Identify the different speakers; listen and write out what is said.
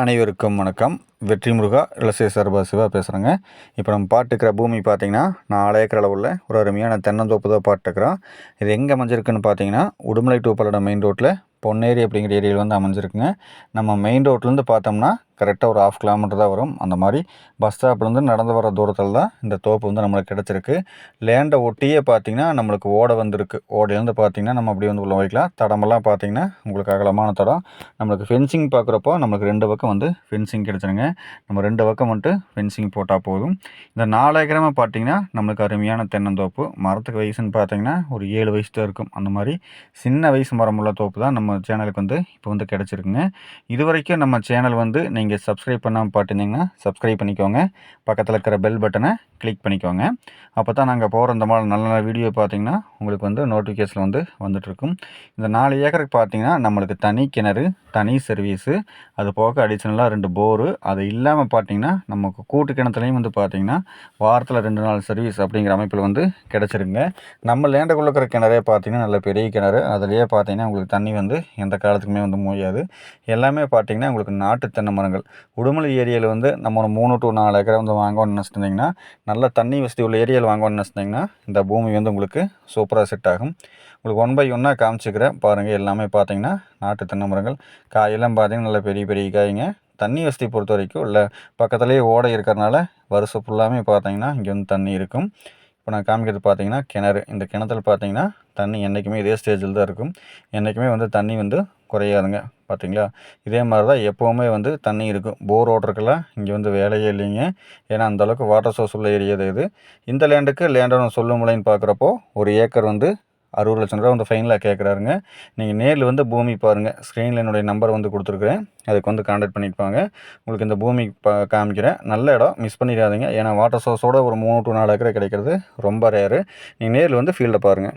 Speaker 1: அனைவருக்கும் வணக்கம். வெற்றி முருகா இளசே சர்பா சிவா பேசுகிறேங்க இப்போ நம்ம பாட்டுக்கிற பூமி பார்த்தீங்கன்னா நாலு ஏக்கர் அளவில் ஒரு அருமையான தென்னந்தோப்பு தான் பாட்டுக்கிறோம். இது எங்கே அமைஞ்சிருக்குன்னு பார்த்தீங்கன்னா உடுமலை டூ பல்லடம் மெயின் ரோட்டில் பொன்னேரி அப்படிங்கிற ஏரியாவில் வந்து அமைஞ்சிருக்குங்க. நம்ம மெயின் ரோட்லேருந்து பார்த்தோம்னா கரெக்டாக ஒரு ஆஃப் கிலோமீட்டர் தான் வரும். அந்த மாதிரி பஸ் ஸ்டாப்லேருந்து நடந்து வர தூரத்தில் தான் இந்த தோப்பு வந்து நம்மளுக்கு கிடச்சிருக்கு. லேண்டை ஒட்டியே பார்த்தீங்கன்னா நம்மளுக்கு ஓடை வந்திருக்கு. ஓடையிலேருந்து பார்த்தீங்கன்னா நம்ம அப்படியே வந்து உள்ள வைக்கலாம் தடமெல்லாம் பார்த்திங்கன்னா உங்களுக்கு அகலமான தடம். நம்மளுக்கு ஃபென்சிங் பார்க்குறப்போ நம்மளுக்கு ரெண்டு பக்கம் வந்து ஃபென்சிங் கிடச்சிருங்க. நம்ம ரெண்டு பக்கம் வந்துட்டு ஃபென்சிங் போட்டால் போதும். இந்த நாலாயிரமாக பார்த்திங்கன்னா நம்மளுக்கு அருமையான தென்னந்தோப்பு. மரத்துக்கு வயசுன்னு பார்த்தீங்கன்னா ஒரு ஏழு வயசு தான் இருக்கும். அந்த மாதிரி சின்ன வயசு மரமுள்ள தோப்பு தான் நம்ம சேனலுக்கு வந்து இப்போ வந்து கிடச்சிருக்குங்க. இது வரைக்கும் நம்ம சேனல் வந்து நீங்கள் சப்ஸ்கிரைப் பண்ணாமல் பார்த்துருந்தீங்கன்னா சப்ஸ்கிரைப் பண்ணிக்கோங்க. பக்கத்தில் இருக்கிற பெல் பட்டனை கிளிக் பண்ணிக்கோங்க. அப்போ தான் நாங்கள் போகிற இந்த மாதிரி நல்ல நல்ல வீடியோ பார்த்திங்கன்னா உங்களுக்கு வந்து நோட்டிஃபிகேஷன் வந்து வந்துட்டுருக்கும் இந்த நாலு ஏக்கருக்கு பார்த்தீங்கன்னா நம்மளுக்கு தனி கிணறு தனி சர்வீஸு அது போக அடிஷ்னலாக ரெண்டு போரு அது இல்லாமல் பார்த்தீங்கன்னா நமக்கு கூட்டு கிணத்துலையும் வந்து பார்த்திங்கன்னா வாரத்தில் ரெண்டு நாள் சர்வீஸ் அப்படிங்கிற அமைப்பில் வந்து கிடச்சிருங்க. நம்ம லேண்டுக்குள்ள இருக்கிற கிணறே பார்த்தீங்கன்னா நல்ல பெரிய கிணறு. அதுலேயே பார்த்தீங்கன்னா உங்களுக்கு தண்ணி வந்து எந்த காலத்துக்குமே வந்து முடியாது எல்லாமே பார்த்தீங்கன்னா உங்களுக்கு நாட்டு தென்னை மரங்கள். உடுமலை ஏரியாவில் வந்து நம்ம ஒரு மூணு டு நாலு ஏக்கரை வந்து வாங்கணும்னு நினச்சிட்டு நல்ல தண்ணி வசதி உள்ள ஏரியாவில் வாங்கணும்னு நினச்சிங்கன்னா இந்த பூமி வந்து உங்களுக்கு சூப்பராக செட் ஆகும். உங்களுக்கு ஒன் பை ஒன்னாக காமிச்சிக்கிறேன். பாருங்கள் எல்லாமே பார்த்தீங்கன்னா நாட்டு தென்னை மரங்கள் காயெல்லாம் பார்த்தீங்கன்னா நல்ல பெரிய பெரிய காய்ங்க. தண்ணி வசதி பொறுத்த வரைக்கும் இல்லை. பக்கத்துலேயே ஓடை இருக்கிறனால வருஷம் ஃபுல்லாமே பார்த்தீங்கன்னா இங்கே வந்து தண்ணி இருக்கும். இப்போ நான் காமிக்கிறது பார்த்தீங்கன்னா கிணறு. இந்த கிணத்துல பார்த்தீங்கன்னா தண்ணி என்றைக்குமே இதே ஸ்டேஜில் தான் இருக்கும். என்றைக்குமே வந்து தண்ணி வந்து குறையாதுங்க. பார்த்தீங்களா இதே மாதிரி தான் எப்போவுமே வந்து தண்ணி இருக்கும். போர் ஓடுறதுக்கெல்லாம் இங்கே வந்து வேலையே இல்லைங்க. ஏன்னா அந்தளவுக்கு வாட்டர் சோர்ஸ் உள்ள ஏரியா இது. இந்த லேண்டுக்கு லேண்டோட சொல்லும் முலைன்னு பார்க்குறப்போ ஒரு ஏக்கர் வந்து அறுபது லட்சம் ரூபா வந்து ஃபைனலாக கேட்குறாருங்க நீங்கள் நேரில் வந்து பூமி பாருங்கள் ஸ்க்ரீனில் என்னுடைய நம்பர் வந்து கொடுத்துருக்குறேன். அதுக்கு வந்து காண்டாக்ட் பண்ணிப்பாங்க உங்களுக்கு இந்த பூமி பா காமிக்கிறேன். நல்ல இடம். மிஸ் பண்ணிடாதீங்க. ஏன்னா வாட்டர் சோர்ஸோட ஒரு மூணு டு நாலு ஏக்கரை கிடைக்கிறது ரொம்ப ரேரு நீங்கள் நேரில் வந்து ஃபீல்டை பாருங்கள்